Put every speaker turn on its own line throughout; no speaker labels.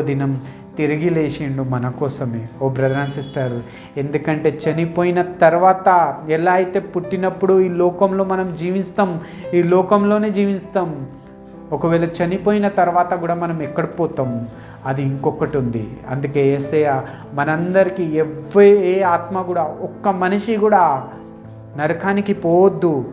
దినం తిరిగి లేచిండు మన కోసమే. ఓ బ్రదర్ అండ్ సిస్టర్ ఎందుకంటే చనిపోయిన తర్వాత ఎలా అయితే పుట్టినప్పుడు ఈ లోకంలో మనం జీవిస్తాం ఈ లోకంలోనే జీవిస్తాం ఒకవేళ చనిపోయిన తర్వాత కూడా మనం ఎక్కడ పోతాం? అది ఇంకొకటి ఉంది. అందుకే ఏసయ మనందరికీ ఎవ్వే ఏ ఆత్మ కూడా ఒక్క మనిషి కూడా నరకానికి పోవద్దు.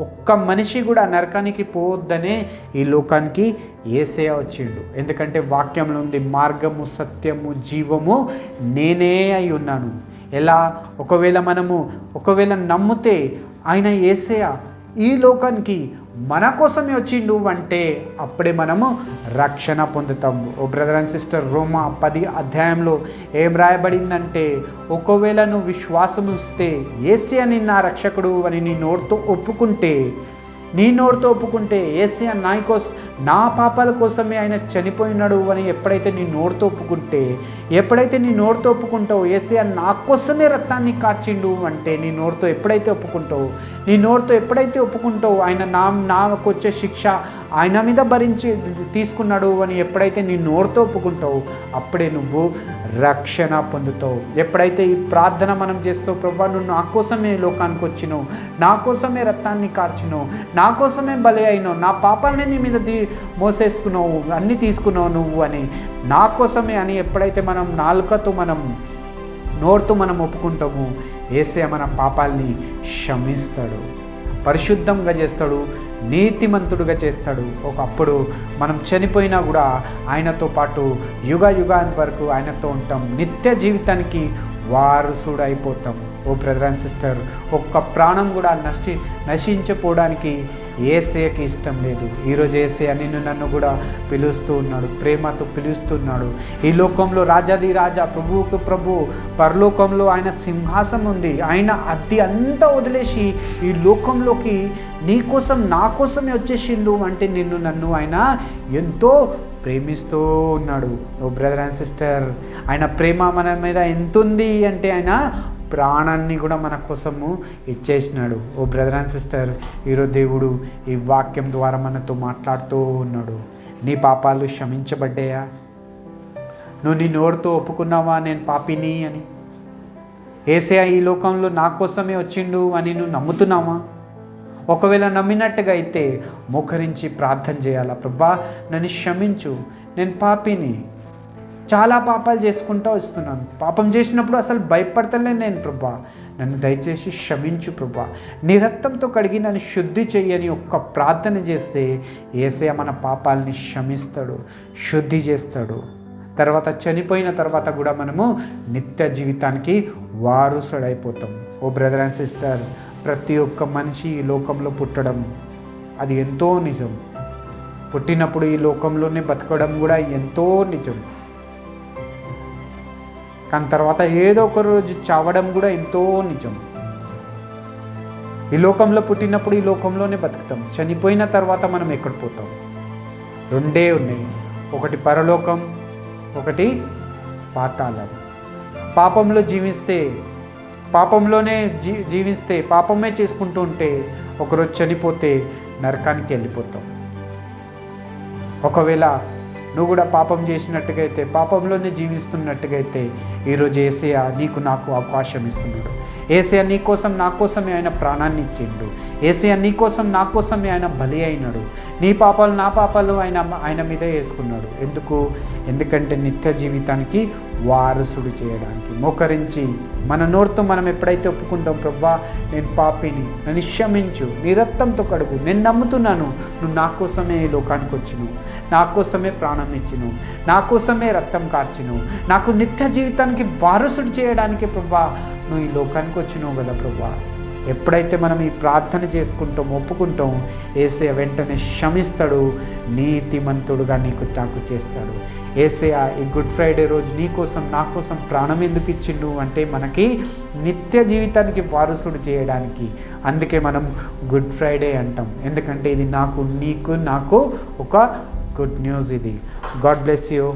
ఒక్క మనిషి కూడా నరకానికి పోవద్దనే ఈ లోకానికి ఏసే వచ్చిండు. ఎందుకంటే వాక్యంలో ఉంది మార్గము సత్యము జీవము నేనే అయి ఉన్నాను. ఎలా? ఒకవేళ మనము ఒకవేళ నమ్మితే ఆయన ఏసయ ఈ లోకానికి మన కోసమే వచ్చిండు అంటే అప్పుడే మనము రక్షణ పొందుతాము ఓ బ్రదర్ అండ్ సిస్టర్ రోమా పది అధ్యాయంలో ఏం రాయబడిందంటే ఒకవేళ నువ్వు విశ్వాసం ఇస్తే ఏసీ అని నా రక్షకుడు అని నీ నోటితో ఒప్పుకుంటే నీ నోటితో ఒప్పుకుంటే ఏసీ నా కోసం నా పాపాల కోసమే ఆయన చనిపోయినాడు అని ఎప్పుడైతే నీ నోరుతో ఒప్పుకుంటే ఎప్పుడైతే నీ నోటితో ఒప్పుకుంటావు ఏసీఆర్ నా కోసమే రక్తాన్ని కార్చిండు అంటే నీ నోటితో ఎప్పుడైతే ఒప్పుకుంటావు నీ నోటితో ఎప్పుడైతే ఒప్పుకుంటావు ఆయన నా నాకు వచ్చే శిక్ష ఆయన మీద భరించి తీసుకున్నాడు అని ఎప్పుడైతే నీ నోరుతో ఒప్పుకుంటావు అప్పుడే నువ్వు రక్షణ పొందుతావు. ఎప్పుడైతే ఈ ప్రార్థన మనం చేస్తావు ప్రభా నువ్వు నా కోసమే లోకానికి వచ్చినావు నా కోసమే రక్తాన్ని కార్చినావు నా కోసమే బలి అయినావు నా పాపాలని నీ మీద దీ మోసేసుకున్నావు అన్నీ తీసుకున్నావు నువ్వు అని. నా కోసమే అని ఎప్పుడైతే మనం నాలుకతో మనం నోరుతో మనం ఒప్పుకుంటాము ఏసే మన పాపాల్ని క్షమిస్తాడు. పరిశుద్ధంగా చేస్తాడు నీతిమంతుడుగా చేస్తాడు. ఒకప్పుడు మనం చనిపోయినా కూడా ఆయనతో పాటు యుగ యుగాని వరకు ఆయనతో ఉంటాం. నిత్య జీవితానికి వారసుడు అయిపోతాం ఓ బ్రదర్ అండ్ సిస్టర్ ఒక్క ప్రాణం కూడా నశి నశించిపోవడానికి ఏసేకి ఇష్టం లేదు. ఈరోజు ఏసే నిన్ను నన్ను కూడా పిలుస్తూ ఉన్నాడు. ప్రేమతో పిలుస్తున్నాడు ఈ లోకంలో రాజాది రాజా ప్రభువుకు ప్రభు పరలోకంలో ఆయన సింహాసం ఉంది. ఆయన అది అంతా వదిలేసి ఈ లోకంలోకి నీ కోసం నా కోసమే వచ్చేసిండు అంటే నిన్ను నన్ను ఆయన ఎంతో ప్రేమిస్తూ ఉన్నాడు. ఓ బ్రదర్ అండ్ సిస్టర్ ఆయన ప్రేమ మన మీద ఎంత ఉంది అంటే ఆయన ప్రాణాన్ని కూడా మన కోసము ఇచ్చేసినాడు. ఓ బ్రదర్ అండ్ సిస్టర్ ఈరోజు దేవుడు ఈ వాక్యం ద్వారా మనతో మాట్లాడుతూ ఉన్నాడు. నీ పాపాలు క్షమించబడ్డాయా? నువ్వు నీ నోరుతో ఒప్పుకున్నావా? నేను పాపిని అని. ఏసే ఈ లోకంలో నా కోసమే వచ్చిండు అని నువ్వు నమ్ముతున్నావా? ఒకవేళ నమ్మినట్టుగా అయితే మోకరించి ప్రార్థన చేయాలా? ప్రభా నన్ను క్షమించు. నేను పాపిని. చాలా పాపాలు చేసుకుంటూ వస్తున్నాను. పాపం చేసినప్పుడు అసలు భయపడతలే నేను ప్రభా. నన్ను దయచేసి క్షమించు ప్రభా. నీ రక్తంతో కడిగి నన్ను శుద్ధి చెయ్యని ఒక్క ప్రార్థన చేస్తే ఏసే మన పాపాలని క్షమిస్తాడు శుద్ధి చేస్తాడు. తర్వాత చనిపోయిన తర్వాత కూడా మనము నిత్య జీవితానికి వారసుడైపోతాం. ఓ బ్రదర్ అండ్ సిస్టర్ ప్రతి ఒక్క మనిషి ఈ లోకంలో పుట్టడం అది ఎంతో నిజం. పుట్టినప్పుడు ఈ లోకంలోనే బతకడం కూడా ఎంతో నిజం. కానీ తర్వాత ఏదో ఒక రోజు చావడం కూడా ఎంతో నిజం. ఈ లోకంలో పుట్టినప్పుడు ఈ లోకంలోనే బతుకుతాం. చనిపోయిన తర్వాత మనం ఎక్కడ పోతాం? రెండే ఉన్నాయి. ఒకటి పరలోకం ఒకటి పాతాళం. పాపంలో జీవిస్తే పాపంలోనే జీ జీవిస్తే పాపమే చేసుకుంటూ ఉంటే ఒకరోజు చనిపోతే నరకానికి వెళ్ళిపోతాం. ఒకవేళ నువ్వు కూడా పాపం చేసినట్టుగా అయితే పాపంలోనే జీవిస్తున్నట్టుగైతే ఈరోజు ఏసయ నీకు నాకు అవకాశం ఇస్తున్నాడు. ఏసయ నీ కోసం నా కోసమే ఆయన ప్రాణాన్ని ఇచ్చిండు. ఏసయ నీ కోసం నా కోసమే ఆయన బలి అయినాడు. నీ పాపాలు నా పాపాలు ఆయన ఆయన మీద వేసుకున్నాడు. ఎందుకు? ఎందుకంటే నిత్య జీవితానికి వారసుడు చేయడానికి మోకరించి మన నోరుతో మనం ఎప్పుడైతే ఒప్పుకుంటాం ప్రభా నేను పాపిని నన్ను క్షమించు నీ రక్తంతో కడుగు నేను నమ్ముతున్నాను నువ్వు నా కోసమే ఈ లోకానికి వచ్చిను నా కోసమే ప్రాణం ఇచ్చినావు నా కోసమే రక్తం కార్చిను నాకు నిత్య జీవితానికి వారసుడు చేయడానికి ప్రభా నువ్వు ఈ లోకానికి వచ్చినావు కదా ప్రభా. ఎప్పుడైతే మనం ఈ ప్రార్థన చేసుకుంటాం ఒప్పుకుంటాం ఏసే వెంటనే క్షమిస్తాడు నీతిమంతుడుగా నీకు తాకు చేస్తాడు. ఏసయ ఈ గుడ్ ఫ్రైడే రోజు నీ కోసం నా కోసం ప్రాణం ఎందుకు ఇచ్చిండు అంటే మనకి నిత్య జీవితానికి వారసుడు చేయడానికి. అందుకే మనం గుడ్ ఫ్రైడే అంటాం. ఎందుకంటే ఇది నాకు నీకు నాకు ఒక గుడ్ న్యూస్ ఇది. God bless you.